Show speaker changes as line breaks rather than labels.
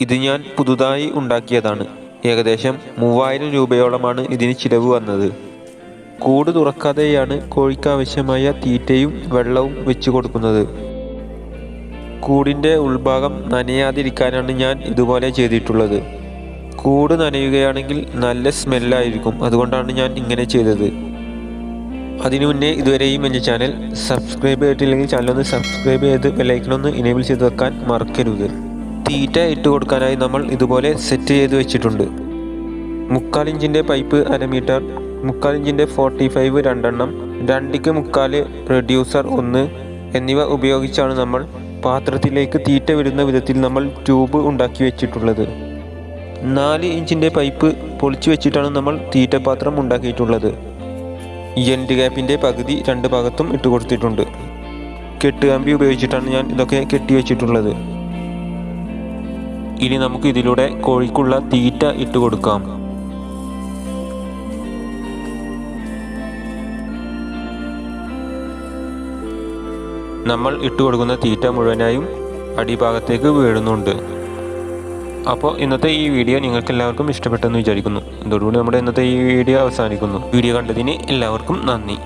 ഇത് ഞാൻ പുതുതായി ഉണ്ടാക്കിയതാണ്. ഏകദേശം മൂവായിരം രൂപയോളമാണ് ഇതിന് ചിലവ് വന്നത്. കൂട് തുറക്കാതെയാണ് കോഴിക്ക് ആവശ്യമായ തീറ്റയും വെള്ളവും വെച്ച് കൊടുക്കുന്നത്. കൂടിന്റെ ഉൾഭാഗം നനയാതിരിക്കാനാണ് ഞാൻ ഇതുപോലെ ചെയ്തിട്ടുള്ളത്. കൂട് നനയുകയാണെങ്കിൽ നല്ല സ്മെല്ലായിരിക്കും. അതുകൊണ്ടാണ് ഞാൻ ഇങ്ങനെ ചെയ്തത്. അതിനു മുന്നേ ഇതുവരെയും എന്റെ ചാനൽ സബ്സ്ക്രൈബ് ചെയ്തിട്ടില്ലെങ്കിൽ ചാനൽ ഒന്ന് സബ്സ്ക്രൈബ് ചെയ്ത് ബെല്ലൈക്കണൊന്ന് ഇനേബിൾ ചെയ്ത് വെക്കാൻ മറക്കരുത്. തീറ്റ ഇട്ട് കൊടുക്കാനായി നമ്മൾ ഇതുപോലെ സെറ്റ് ചെയ്ത് വെച്ചിട്ടുണ്ട്. മുക്കാൽ ഇഞ്ചിന്റെ പൈപ്പ് അരമീറ്റർ മുക്കാൽ ഇഞ്ചിന്റെ ഫോർട്ടി ഫൈവ് രണ്ടെണ്ണം രണ്ടിക്ക് മുക്കാൽ റെഡ്യൂസർ ഒന്ന് എന്നിവ ഉപയോഗിച്ചാണ് നമ്മൾ പാത്രത്തിലേക്ക് തീറ്റ വിടുന്ന വിധത്തിൽ നമ്മൾ ട്യൂബ് ഉണ്ടാക്കി വെച്ചിട്ടുള്ളത്. നാല് ഇഞ്ചിന്റെ പൈപ്പ് പൊളിച്ചു വെച്ചിട്ടാണ് നമ്മൾ തീറ്റപാത്രം ഉണ്ടാക്കിയിട്ടുള്ളത്. എൻഡ് ഗ്യാപ്പിന്റെ പകുതി രണ്ട് ഭാഗത്തും ഇട്ട് കൊടുത്തിട്ടുണ്ട്. കെട്ടുകമ്പി ഉപയോഗിച്ചിട്ടാണ് ഞാൻ ഇതൊക്കെ കെട്ടി വെച്ചിട്ടുള്ളത്. ഇനി നമുക്ക് ഇതിലൂടെ കോഴിക്കുള്ള തീറ്റ ഇട്ട് കൊടുക്കാം. നമ്മൾ ഇട്ട് കൊടുക്കുന്ന തീറ്റ മുഴുവനായും അടിഭാഗത്തേക്ക് വീഴുന്നുണ്ട്. അപ്പോൾ ഇന്നത്തെ ഈ വീഡിയോ നിങ്ങൾക്ക് എല്ലാവർക്കും ഇഷ്ടപ്പെട്ടെന്ന് വിചാരിക്കുന്നു. ഇതോടുകൂടി നമ്മുടെ ഇന്നത്തെ ഈ വീഡിയോ അവസാനിക്കുന്നു. വീഡിയോ കണ്ടതിന് എല്ലാവർക്കും നന്ദി.